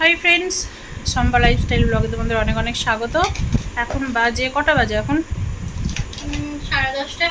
Hi friends সম্পা lifestyle ব্লগে তোমাদের অনেক অনেক স্বাগত। এখন বাজে কটা বাজে এখন? সাড়ে দশটা।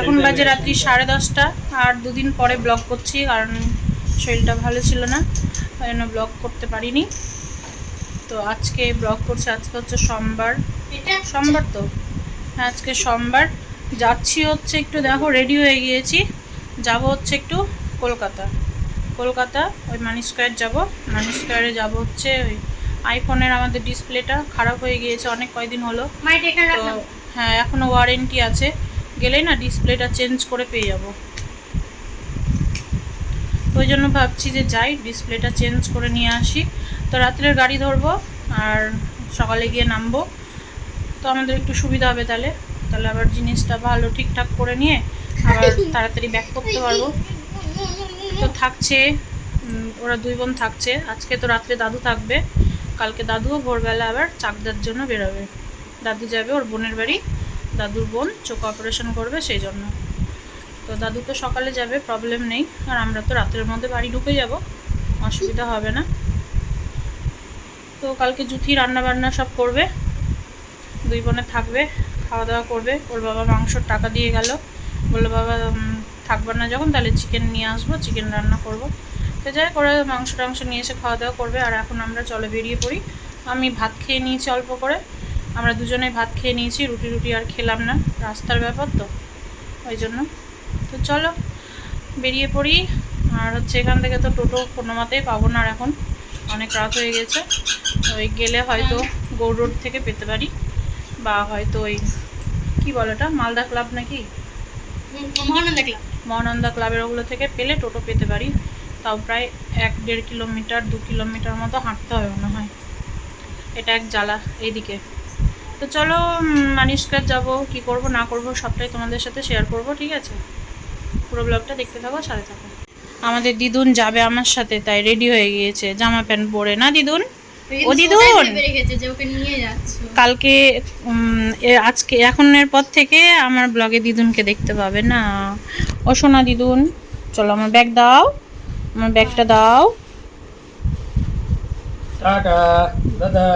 এখন বাজে রাত্রি সাড়ে দশটা। আর দুদিন পরে ব্লগ করছি কারণ শরীরটা ভালো ছিল না ওই জন্য ব্লগ করতে পারিনি। তো আজকে ব্লগ করছি আজকে হচ্ছে সোমবার। এটা সোমবার তো? হ্যাঁ আজকে সোমবার। যাচ্ছি হচ্ছে একটু দেখো রেডি হয়ে গিয়েছি। যাব হচ্ছে একটু কলকাতা। কলকাতা ওই মানি স্কোয়ার যাব। মানি স্কোয়ারে যাব হচ্ছে ওই আইফোনের আমাদের ডিসপ্লেটা খারাপ হয়ে গিয়েছে অনেক কয়দিন হলো। তো হ্যাঁ এখনও ওয়ারেন্টি আছে। গেলেই না ডিসপ্লেটা চেঞ্জ করে পেয়ে যাব। ওই জন্য ভাবছি যে যাই ডিসপ্লেটা চেঞ্জ করে নিয়ে আসি। তো রাত্রের গাড়ি ধরবো আর সকালে গিয়ে নামবো। তো আমাদের একটু সুবিধা হবে তাহলে। তাহলে আবার জিনিসটা ভালো ঠিকঠাক করে নিয়ে আবার তাড়াতাড়ি ব্যাক করতে পারব। তো থাকছে ওরা দুই বোন থাকছে। আজকে তো রাত্রে দাদু থাকবে, কালকে দাদুও ভোরবেলা আবার চাকদার জন্য বেরোবে। দাদু যাবে ওর বোনের বাড়ি, দাদুর বোন চোখ অপারেশন করবে সেই জন্য। তো দাদু তো সকালে যাবে প্রবলেম নেই। আর আমরা তো রাতের মধ্যে বাড়ি ঢুকে যাব, অসুবিধা হবে না। তো কালকে জুথি রান্না বান্না সব করবে, দুই বোনে থাকবে, খাওয়া দাওয়া করবে। ওর বাবা মাংসর টাকা দিয়ে গেল। বলল, বাবা থাকবে না যখন, তাহলে চিকেন নিয়ে আসব চিকেন রান্না করব। তো যাই করে মাংস টাংস নিয়ে এসে খাওয়া দাওয়া করবে। আর এখন আমরা চলে বেরিয়ে পড়ি। আমি ভাত খেয়ে নিয়েছি অল্প করে। আমরা দুজনে ভাত খেয়ে নিয়েছি, রুটি রুটি আর খেলাম না। রাস্তার ব্যাপার তো, ওই জন্য। তো চলো, বেরিয়ে পড়ি। আর হচ্ছে এখান থেকে তো টোটো কোনো মতেই পাবো না আর এখন। অনেক রাত হয়ে গেছে। ওই গেলে হয়তো গৌড় রোড থেকে পেতে পারি। বা হয়তো ওই, কী বলো এটা মালদা ক্লাব নাকি? মহানন্দ দেখলাম মহানন্দা ক্লাবের ওগুলো থেকে পেলে টোটো পেতে পারি। তাও প্রায় এক দেড় কিলোমিটার দু কিলোমিটার মতো হাঁটতে হবে মনে হয়। এটা এক জ্বালা এইদিকে। তো চলো মানিস্কার যাব কি করব না করব সবটাই তোমাদের সাথে শেয়ার করব ঠিক আছে? পুরো ব্লগটা দেখতে থাকো সাথে থাকো। আমাদের দিদুন যাবে আমার সাথে তাই রেডি হয়ে গিয়েছে। জামা প্যান্ট পরে না দিদুন? ও দিদুন! কালকে আজকে এখনের পর থেকে আমার ব্লগে দিদুনকে দেখতে পাবে না। ও সোনা দিদুন চলো আমার ব্যাগ দাও আমার ব্যাগটা দাও। টাটা দাদা।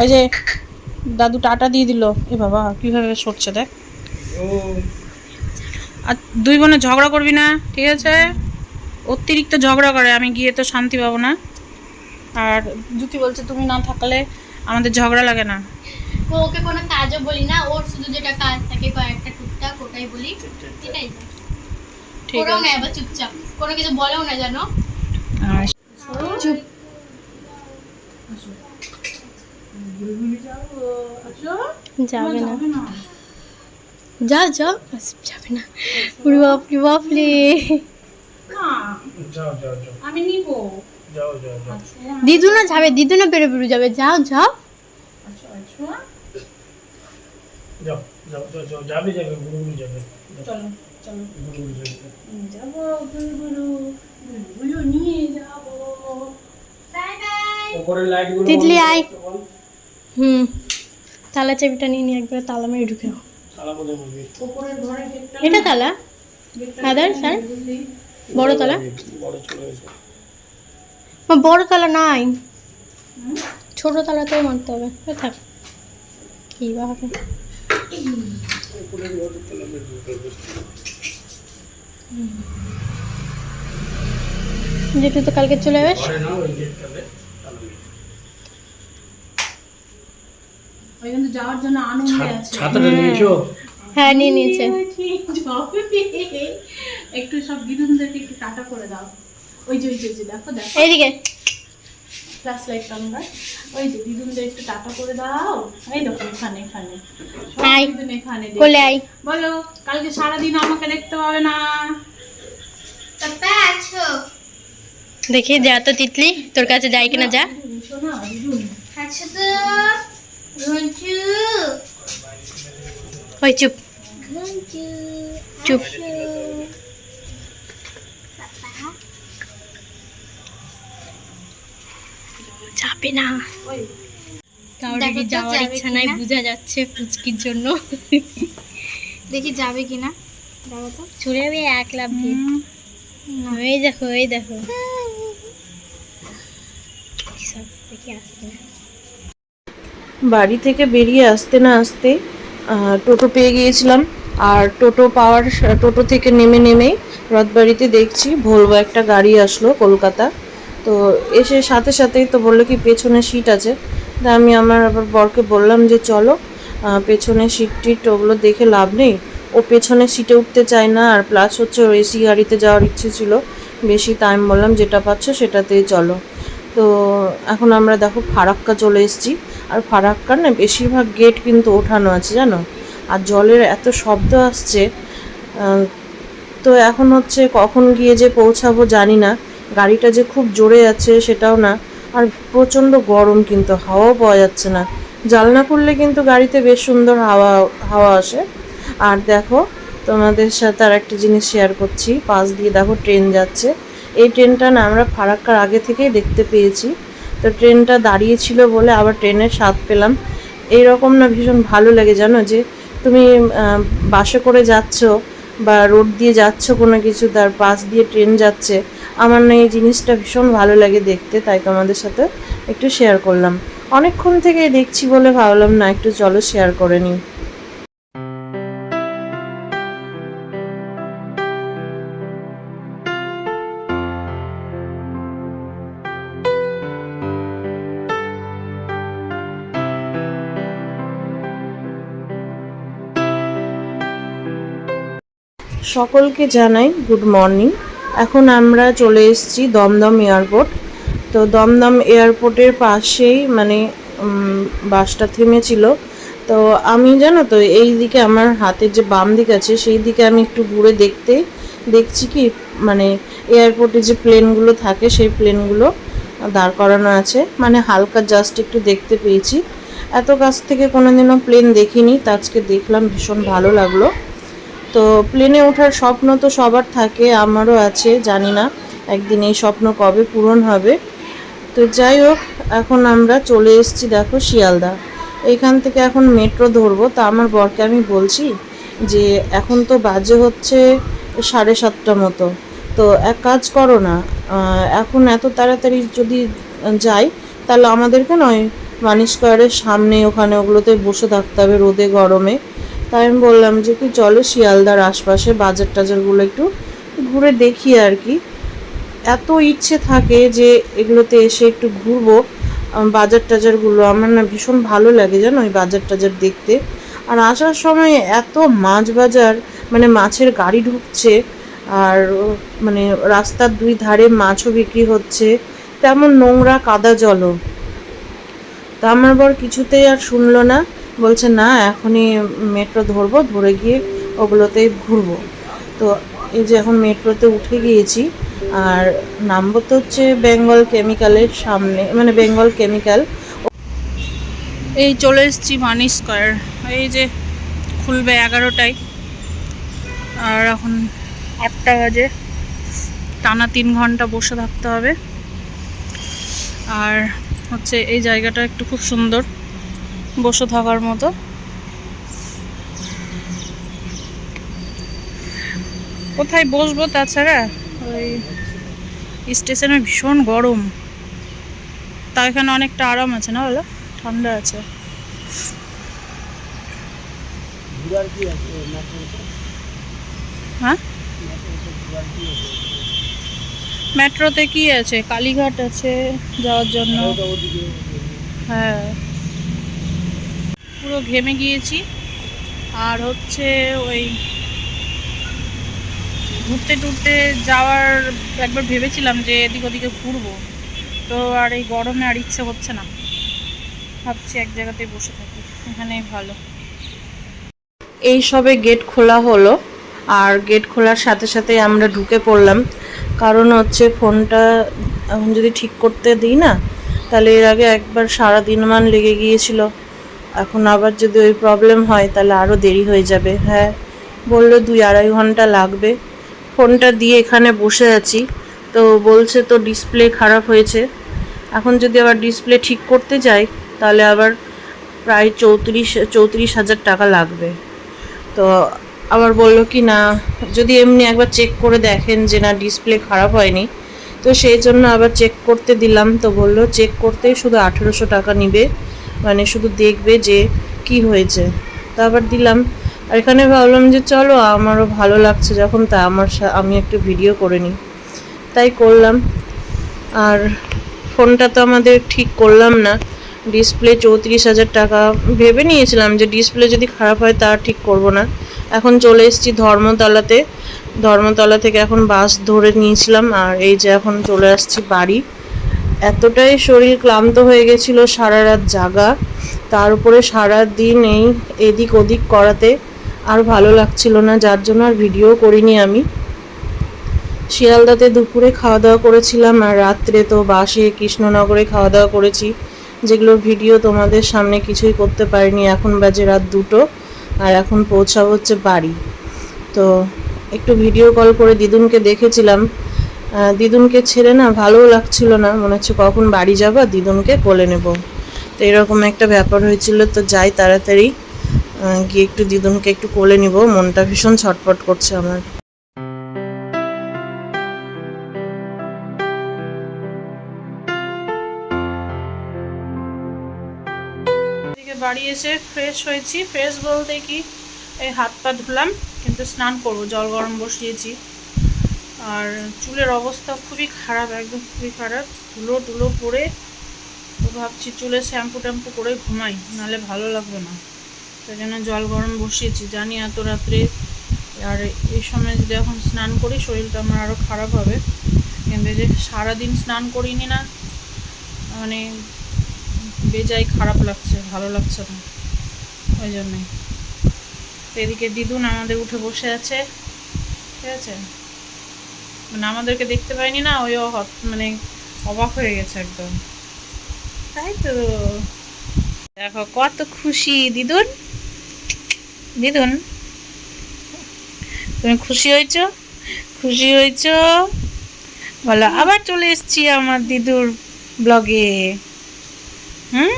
ওই যে দাদু টাটা দিয়ে দিল। এ বাবা কীভাবে সরছে দেখ। ও আর দুই বোনে ঝগড়া করবি না ঠিক আছে? অতিরিক্ত ঝগড়া করে আমি গিয়ে তো শান্তি পাবো না। আর জুতি বলছে তুমি না থাকলে আমাদের ঝগড়া লাগে না। ও ওকে কোনো কাজও বলি না ওর শুধু যেটা কাজ থাকে কয়েকটা টুকটাক ওটাই বলি। এটাই। ঠিক ওরাও না আছে আবার চুপচাপ। কোনো কিছু বলেও না জানো আর চুপ। যাবে না। যা যা। যাবে না। উড়ি বাপলি বাপলি যাও যাও যাও। আমি নিব। যাও যাও যাও। দিদু না যাবে দিদু না বেরো বেরো যাবে। যাও যাও। আচ্ছা আচ্ছা। যাও যাও যাও যাও যাবে যাবে যাবে। চলো। চলো গুরুগুরু যাবে যাব গুরু গুরু নিয়ে যাব ওপরের লাইটগুলো তিতলি আয়। হুম তালা চাবিটা নিয়ে নিয়ে একবার তালা মেরে ঢুকে নাও। তালা ঘরে এটা তালা আদার স্যার বড় তালা বড় চলে গেছে বড় তালা নাই ছোট তালাতেও মারতে হবে থাক কি বা হবে ওপরের ঘরে তালা মেরে ঢুকে গেছে। যেটু তো কালকে চলে আস। যাওয়ার জন্য আনন্দ আছে। ছাতাটা নিয়েছো? হ্যাঁ নিয়ে নিয়েছে। একটু সব দিদুনদেরকে একটু টাটা করে দাও। ওই যে ওই যে দেখো দেখো। এইদিকে। ফ্ল্যাশ লাইট আমরা ওই যে দিদুনদের একটু টাটা করে দাও। এই দেখো এখানে এখানে। দিদুন এখানে। কোলে আই বলো কালকে সারাদিন আমাকে দেখতে পাবে না। দেখি যা তো তিতলি তোর কাছে যাই কিনা যা। আচ্ছা তো? ঘঞ্চু ওই চুপ। চুপ। যাবে না। ওই। যাওয়ার ইচ্ছা নাই? বোঝা যাচ্ছে পুচকির জন্য। দেখি যাবে কিনা দেখো তো। ছুড়ে আমি এক লাভ দিয়ে দেখো এই দেখো। সব দেখি আসতে না বাড়ি থেকে বেরিয়ে আসতে না আসতে আহ, টোটো পেয়ে গিয়েছিলাম। আর টোটো পাওয়ার টোটো থেকে নেমে নেমেই রথবাড়িতে দেখছি ভলভো একটা গাড়ি আসলো কলকাতা। তো এসে সাথে সাথেই তো বলল কি পেছনে সিট আছে। তা আমি আমার আবার বরকে বললাম যে, চলো পেছনে সিট টিট ওগুলো দেখে লাভ নেই। ও পেছনে সিটে উঠতে চায় না, আর প্লাস হচ্ছে ওর এসি গাড়িতে যাওয়ার ইচ্ছে ছিল। বেশি টাইম বললাম, যেটা পাচ্ছ সেটাতেই চলো। তো এখন আমরা দেখো ফারাক্কা চলে এসেছি। আর ফারাক্কার না বেশিরভাগ গেট কিন্তু ওঠানো আছে, জানো? আর জলের এত শব্দ আসছে তো এখন হচ্ছে কখন গিয়ে যে পৌঁছাবো জানি না। গাড়িটা যে খুব জোরে যাচ্ছে সেটাও না। আর প্রচণ্ড গরম কিন্তু, হাওয়াও পাওয়া যাচ্ছে না। জানলা খুললে কিন্তু গাড়িতে বেশ সুন্দর হাওয়া হাওয়া আসে। আর দেখো, তোমাদের সাথে আর একটা জিনিস শেয়ার করছি। পাশ দিয়ে দেখো ট্রেন যাচ্ছে। এই ট্রেনটা না আমরা ফারাক্কার আগে থেকেই দেখতে পেয়েছি। তো ট্রেনটা দাঁড়িয়েছিল বলে আবার ট্রেনের স্বাদ পেলাম। এই রকম না ভীষণ ভালো লাগে, জানো? যে তুমি বাসে করে যাচ্ছ বা রোড দিয়ে যাচ্ছ কোনো কিছু, তার পাশ দিয়ে ট্রেন যাচ্ছে। আমার না এই জিনিসটা ভীষণ ভালো লাগে দেখতে, তাই তোমাদের সাথে একটু শেয়ার করলাম। অনেকক্ষণ থেকে দেখছি বলে ভাবলাম না, একটু চলো শেয়ার করে নিই। সকলকে জানাই গুড মর্নিং এখন আমরা চলে এসেছি দমদম এয়ারপোর্ট। তো দমদম এয়ারপোর্টের পাশেই মানে বাসটা থেমেছিল। তো আমি জানো তো, এই দিকে আমার হাতের যে বাম দিক আছে, সেই দিকে আমি একটু ঘুরে দেখতে দেখছি কি মানে এয়ারপোর্টে যে প্লেনগুলো থাকে, সেই প্লেনগুলো দাঁড় করানো আছে। মানে হালকা জাস্ট একটু দেখতে পেয়েছি। এত কাছ থেকে কোনোদিনও প্লেন দেখিনি, তা আজকে দেখলাম ভীষণ ভালো লাগল। তো প্লেনে ওঠার স্বপ্ন তো সবার থাকে, আমারও আছে, জানি না একদিন এই স্বপ্ন কবে পূরণ হবে। তো যাই হোক, এখন আমরা চলে এসেছি দেখো শিয়ালদা। এইখান থেকে এখন মেট্রো ধরবো, তা আমার বরকে আমি বলছি যে এখন তো বাজে হচ্ছে সাড়ে সাতটা মতো। তো এক কাজ করো না এখন এত তাড়াতাড়ি যদি যাই, তাহলে আমাদেরকে নয় মানি স্কোয়ারের সামনে ওখানে ওগুলোতে বসে থাকতে হবে রোদে, গরমে। তাই আমি বললাম যে কি চলো শিয়ালদার আশপাশে বাজার টাজারগুলো একটু ঘুরে দেখি আর কি। এত ইচ্ছে থাকে যে এগুলোতে এসে একটু ঘুরবো। বাজার টাজারগুলো আমার না ভীষণ ভালো লাগে জানো ওই বাজার টাজার দেখতে। আর আসার সময় এত মাছ বাজার মানে মাছের গাড়ি ঢুকছে আর মানে রাস্তার দুই ধারে মাছও বিক্রি হচ্ছে, তেমন নোংরা কাদা জলও। তা আমার বর কিছুতেই আর শুনলো না। বলছে, না, এখনই মেট্রো ধরবো, ধরে গিয়ে ওগুলোতেই ঘুরবো। তো এই যে এখন মেট্রোতে উঠে গিয়েছি, আর নামবো তো হচ্ছে বেঙ্গল কেমিক্যালের সামনে মানে বেঙ্গল কেমিক্যাল। এই চলে এসেছি মানি স্কোয়ার। এই যে খুলবে এগারোটায়, আর এখন আটটা বাজে। টানা তিন ঘণ্টা বসে থাকতে হবে। আর হচ্ছে এই জায়গাটা একটু খুব সুন্দর। বসে থাকার মতো। কোথায় বসবো তাছাড়া? ওই স্টেশনে ভীষণ গরম। তা এখানে অনেকটা আরাম আছে না বলো? ঠান্ডা আছে। হ্যাঁ? মেট্রোতে কি আছে? কালীঘাট আছে যাওয়ার জন্য। হ্যাঁ। পুরো ঘেমে গিয়েছি। আর হচ্ছে ওই ঘুরতে টুরতে যাওয়ার একবার ভেবেছিলাম যে এদিক ওদিকে ঘুরবো। তো আর এই গরমে আর ইচ্ছে হচ্ছে না। ভাবছি এক জায়গাতেই বসে থাকি, এখানেই ভালো। এই সবে গেট খোলা হলো, আর গেট খোলার সাথে সাথে আমরা ঢুকে পড়লাম। কারণ হচ্ছে ফোনটা এখন যদি ঠিক করতে দিই না, তাহলে এর আগে একবার সারা দিন মান লেগে গিয়েছিল। এখন আবার যদি ওই প্রবলেম হয়, তাহলে আরও দেরি হয়ে যাবে। হ্যাঁ বলল দুই আড়াই ঘণ্টা লাগবে। ফোনটা দিয়ে এখানে বসে আছি। তো বলছে তো ডিসপ্লে খারাপ হয়েছে। এখন যদি আবার ডিসপ্লে ঠিক করতে যাই, তাহলে আবার প্রায় চৌত্রিশ চৌত্রিশ হাজার টাকা লাগবে। তো আবার বলল কি, না, যদি এমনি একবার চেক করে দেখেন যে না ডিসপ্লে খারাপ হয়নি। তো সেই জন্য আবার চেক করতে দিলাম। তো বলল চেক করতেই শুধু আঠেরোশো টাকা নিবে। মানে শুধু দেখবে যে কি হয়েছে। তো আবার দিলাম। আর এখানে ভাবলাম যে চলো, আমারও ভালো লাগছে যখন তা আমার আমি একটু ভিডিও করে নিই। তাই করলাম। আর ফোনটা তো আমাদের ঠিক করলাম না। ডিসপ্লে চৌত্রিশ হাজার টাকা। ভেবে নিয়েছিলাম যে ডিসপ্লে যদি খারাপ হয় তা ঠিক করব না। এখন চলে এসেছি ধর্মতলাতে। ধর্মতলা থেকে এখন বাস ধরে নিয়েছিলাম। আর এই যে এখন চলে আসছি বাড়ি। এতটাই শরীর ক্লান্ত হয়ে গেছিল সারা রাত জাগা। তার উপরে সারা দিন এই এদিক ওদিক করাতে আর ভালো লাগছিল না, যার জন্য আর ভিডিও করিনি আমি। শিয়ালদাতে দুপুরে খাওয়া দাওয়া করেছিলাম আর রাত্রে তো বাসে, কৃষ্ণনগরে খাওয়া দাওয়া করেছি। যেগুলোর ভিডিও তোমাদের সামনে কিছুই করতে পারিনি। এখন বাজে রাত দুটো আর এখন পৌঁছাবো হচ্ছে বাড়ি। তো একটু ভিডিও কল করে দিদুনকে দেখেছিলাম। দিদুনকে ছেড়ে না ভালোও লাগছিল না। মনে হচ্ছে কখন বাড়ি যাবা, দিদুনকে বলে নেব। তো এরকম একটা ব্যাপার হয়েছিল, তো যাই তাড়াতাড়ি গিয়ে একটু দিদুনকে একটু কোলে নিব। মনটা ভীষণ ছটফট করছে আমার। বাড়ি এসে ফ্রেশ হয়েছি। ফ্রেশ বলতে কি, এই হাত পা ধুলাম, কিন্তু স্নান করব, জল গরম বসিয়েছি। আর চুলের অবস্থা খুবই খারাপ, একদম খুবই খারাপ। ধুলো টুলো পরে তো ভাবছি চুলে শ্যাম্পু ট্যাম্পু করে ঘুমাই, নাহলে ভালো লাগবে না। সেই জন্য জল গরম বসিয়েছি। জানি এত রাত্রে আর এই সময় যদি এখন স্নান করি, শরীরটা আমার আরও খারাপ হবে। কিন্তু যে সারাদিন স্নান করিনি না মানে বেজাই খারাপ লাগছে, ভালো লাগছে না। ওই জন্যই তো এদিকে দিদুন আমাদের উঠে বসে আছে। ঠিক আছে? মানে আমাদেরকে দেখতে পাইনি না ওই মানে অবাক হয়ে গেছে একদম। তাই তো। দেখো কত খুশি, দিদুন। দিদুন। তুমি খুশি হয়েছো? খুশি হয়েছো? বলো, আবার চলে এসছি আমার দিদুর ব্লগে। হুম?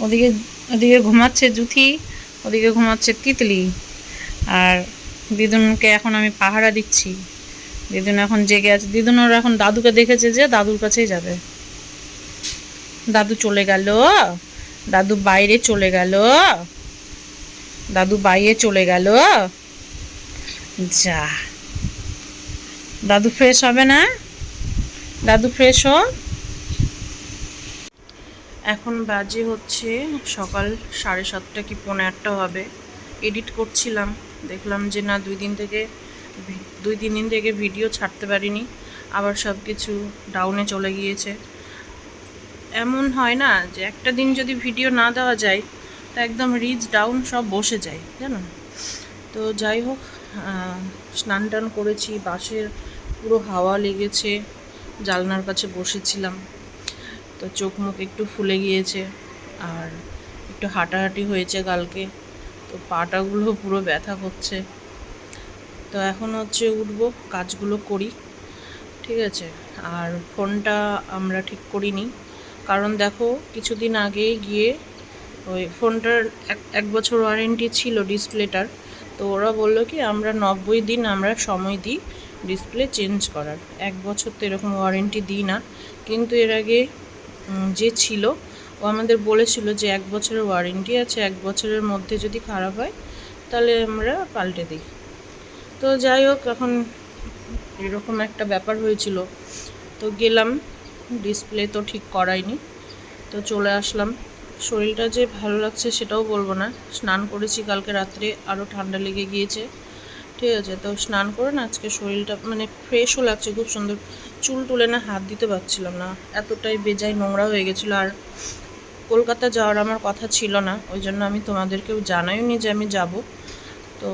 ওদিকে ওদিকে ঘুমাচ্ছে জুথি, ওদিকে ঘুমাচ্ছে তিতলি। আর দিদুনকে এখন আমি পাহারা দিচ্ছি। দিদুন এখন জেগে আছে। দিদুন ওর এখন দাদুকে দেখেছে যে দাদুর কাছেই যাবে। দাদু চলে গেল। দাদু বাইরে চলে গেল। দাদু বাইরে চলে গেল। যা। দাদু ফ্রেশ হবে না? দাদু ফ্রেশ হ। এখন বাজে হচ্ছে সকাল সাড়ে সাতটা কি পৌনে আটটা হবে। এডিট করছিলাম। দেখলাম যে না দুই দিন থেকে দুই তিন দিন থেকে ভিডিও ছাড়তে পারিনি। আবার সব কিছু ডাউনে চলে গিয়েছে। এমন হয় না যে একটা দিন যদি ভিডিও না দেওয়া যায়, তা একদম রিচ ডাউন সব বসে যায়, জানো? তো যাই হোক স্নান টান করেছি বাসের পুরো হাওয়া লেগেছে, জালনার কাছে বসেছিলাম। তো চোখ মুখ একটু ফুলে গিয়েছে, আর একটু হাঁটাহাঁটি হয়েছে কালকে। তো পাটাগুলো পুরো ব্যথা করছে। তো এখন হচ্ছে উঠবো, কাজগুলো করি, ঠিক আছে? আর ফোনটা আমরা ঠিক করিনি। কারণ দেখো, কিছুদিন আগে গিয়ে ওই ফোনটার এক বছর ওয়ারেন্টি ছিল ডিসপ্লেটার, তো ওরা বলল কি, আমরা নব্বই দিন আমরা সময় দিই ডিসপ্লে চেঞ্জ করার। এক বছর তো এরকম ওয়ারেন্টি দিই না। কিন্তু এর আগে যে ছিল, ও আমাদের বলেছিল যে এক বছরের ওয়ারেন্টি আছে, এক বছরের মধ্যে যদি খারাপ হয়, তাহলে আমরা পাল্টে দিই। তো যাই হোক, এখন এরকম একটা ব্যাপার হয়েছিল। তো গেলাম ডিসপ্লে তো ঠিক করাইনি। তো চলে আসলাম। শরীরটা যে ভালো লাগছে সেটাও বলব না। স্নান করেছি কালকে রাত্রে আরও ঠান্ডা লেগে গিয়েছে। ঠিক আছে, তো স্নান করে না আজকে শরীরটা মানে ফ্রেশও লাগছে, খুব সুন্দর। চুল তুলে না হাত দিতে পারছিলাম না। এতটাই বেজায় নোংরা হয়ে গেছিল। আর কলকাতা যাওয়ার আমার কথা ছিল না। ওই জন্য আমি তোমাদেরকেও জানাইনি যে আমি যাব। তো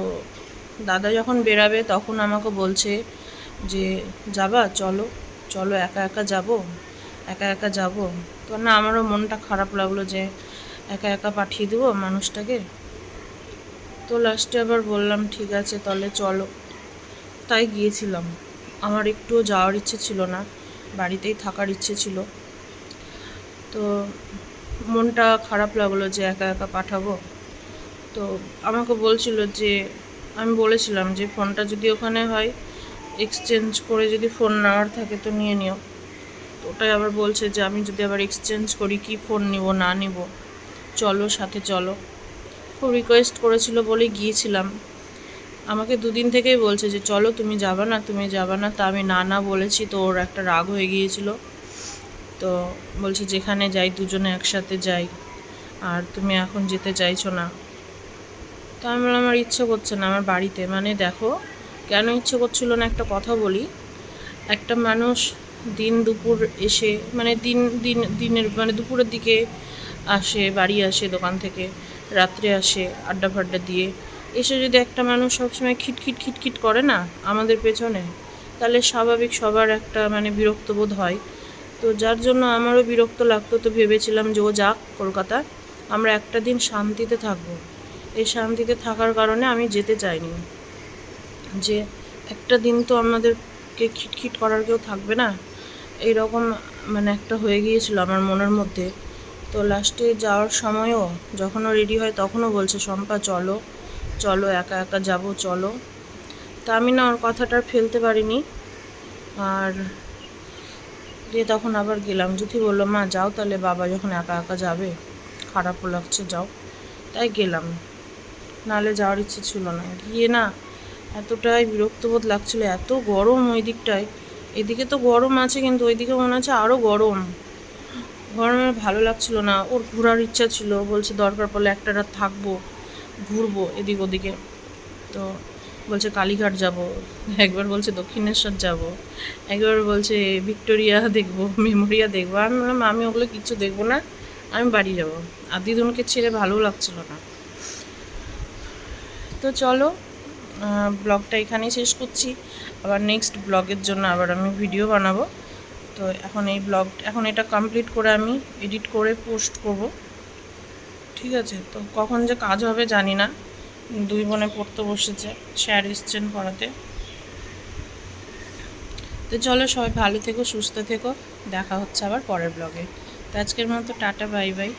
দাদা যখন বেরাবে তখন আমাকে বলছে যে, যাবা, চলো চলো, একা একা যাব, একা একা যাব। তো না, আমারও মনটা খারাপ লাগল যে, একা একা পাঠিয়ে দেবো মানুষটাকে? তো লাস্টে আবার বললাম, ঠিক আছে, তাহলে চলো। তাই গিয়েছিলাম। আমার একটুও যাওয়ার ইচ্ছে ছিল না, বাড়িতেই থাকার ইচ্ছে ছিল। তো মনটা খারাপ লাগল যে, একা একা পাঠাবো? তো আমাকে বলছিল যে আমি বলেছিলাম যে ফোনটা যদি ওখানে হয় এক্সচেঞ্জ করে যদি ফোন নেওয়ার থাকে তো নিয়ে নিও। তো ওটাই আবার বলছে যে আমি যদি আবার এক্সচেঞ্জ করি, কি ফোন নিব, না নিব? চলো, সাথে চলো। খুব রিকোয়েস্ট করেছিল বলে গিয়েছিলাম। আমাকে দুদিন থেকেই বলছে যে, চলো, তুমি যাবে না, তুমি যাবে না। তা আমি না না বলেছি, তো ওর একটা রাগ হয়ে গিয়েছিল। তো বলছে, যেখানে যাই, দুজনে একসাথে যাই। আর তুমি এখন যেতে চাইছো না। তো আমি বললাম, আমার ইচ্ছে করছে না আমার বাড়িতে। মানে দেখো, কেন ইচ্ছে করছিল না একটা কথা বলি? একটা মানুষ দিন দুপুর এসে মানে দিন দিন, দিনের মানে দুপুরের দিকে আসে, বাড়ি আসে, দোকান থেকে, রাত্রে আসে, আড্ডা ফাড্ডা দিয়ে। এসে যদি একটা মানুষ সবসময় খিটখিট খিটখিট করে না আমাদের পেছনে, তাহলে স্বাভাবিক সবার একটা মানে বিরক্ত বোধ হয়। তো যার জন্য আমারও বিরক্ত লাগতো, তো ভেবেছিলাম যে ও যাক কলকাতা আমরা একটা দিন শান্তিতে থাকব। এই শান্তিতে থাকার কারণে আমি যেতে চাইনি। যে একটা দিন তো আমাদেরকে খিটখিট করার কেউ থাকবে না। এইরকম মানে একটা হয়ে গিয়েছিল আমার মনের মধ্যে। তো লাস্টে যাওয়ার সময়ও যখনও রেডি হয় তখনও বলছে, শম্পা, চলো চলো, একা একা যাব, চলো। তা আমি না ওর কথাটা ফেলতে পারিনি। আর দিয়ে তখন আবার গেলাম। যদি বলল, মা, যাও তাহলে বাবা যখন একা একা যাবে, খারাপও লাগছে, যাও। তাই গেলাম। নালে যাওয়ার ইচ্ছে ছিল না। গিয়ে না এতটাই বিরক্তবোধ লাগছিল, এত গরম ওই দিকটায়। এদিকে তো গরম আছে, কিন্তু ওইদিকে মনে হচ্ছে আরও গরম। গরমে ভালো লাগছিল না, ওর ঘোরার ইচ্ছা ছিল, বলছে দরকার পড়লে একটা রাত থাকব, ঘুরবো এদিক ওদিকে। তো বলছে কালীঘাট যাব, একবার বলছে দক্ষিণেশ্বর যাব, একবার বলছে ভিক্টোরিয়া দেখব, মেমোরিয়া দেখব। আমি বললাম, আমি ওগুলো কিচ্ছু দেখব না, আমি বাড়ি যাব। আর দিদুনকে ছেড়ে ভালো লাগছিল না। তো চলো ব্লগটা এখানেই শেষ করছি। আবার নেক্সট ব্লগের জন্য আবার আমি ভিডিও বানাবো। তো এখন এই ব্লগ, এখন এটা কমপ্লিট করে আমি এডিট করে পোস্ট করব। ঠিক আছে? তো কখন যে কাজ হবে জানি না। দুই বোনে পড়তে বসেছে, স্যার এসছেন পড়াতে। তো চলো সবাই ভালো থেকো, সুস্থ থেকো। দেখা হচ্ছে আবার পরের ব্লগে। তো আজকের মতো টাটা বাই বাই